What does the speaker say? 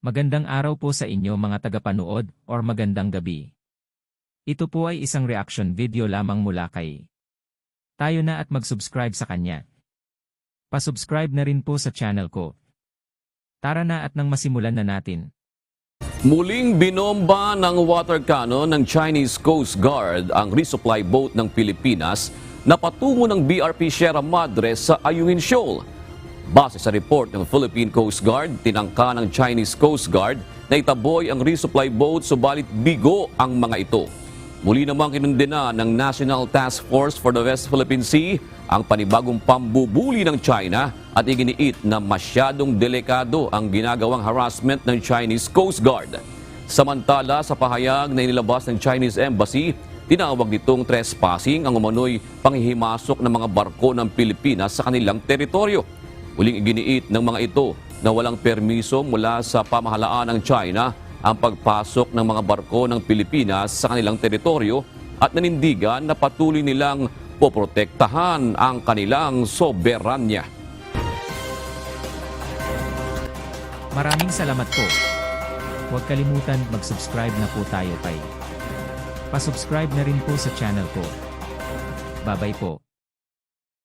Magandang araw po sa inyo mga tagapanood or magandang gabi. Ito po ay isang reaction video lamang mula kay tayo na at mag-subscribe sa kanya. Pasubscribe na rin po sa channel ko. Tara na at nang masimulan na natin. Muling binomba ng water cannon ng Chinese Coast Guard ang resupply boat ng Pilipinas na patungo ng BRP Sierra Madre sa Ayungin Shoal. Base sa report ng Philippine Coast Guard, tinangka ng Chinese Coast Guard na itaboy ang resupply boat subalit bigo ang mga ito. Muli namang kinundina ng National Task Force for the West Philippine Sea ang panibagong pambubuli ng China at iginiit na masyadong delikado ang ginagawang harassment ng Chinese Coast Guard. Samantala, sa pahayag na inilabas ng Chinese Embassy, tinawag nitong trespassing ang umano'y panghihimasok ng mga barko ng Pilipinas sa kanilang teritoryo. Muling iginiit ng mga ito na walang permiso mula sa pamahalaan ng China ang pagpasok ng mga barko ng Pilipinas sa kanilang teritoryo at nanindigan na patuloy nilang poprotektahan ang kanilang soberanya. Maraming salamat po. Huwag kalimutan mag-subscribe na po tayo kay. Pasubscribe na rin po sa channel ko. Babay po.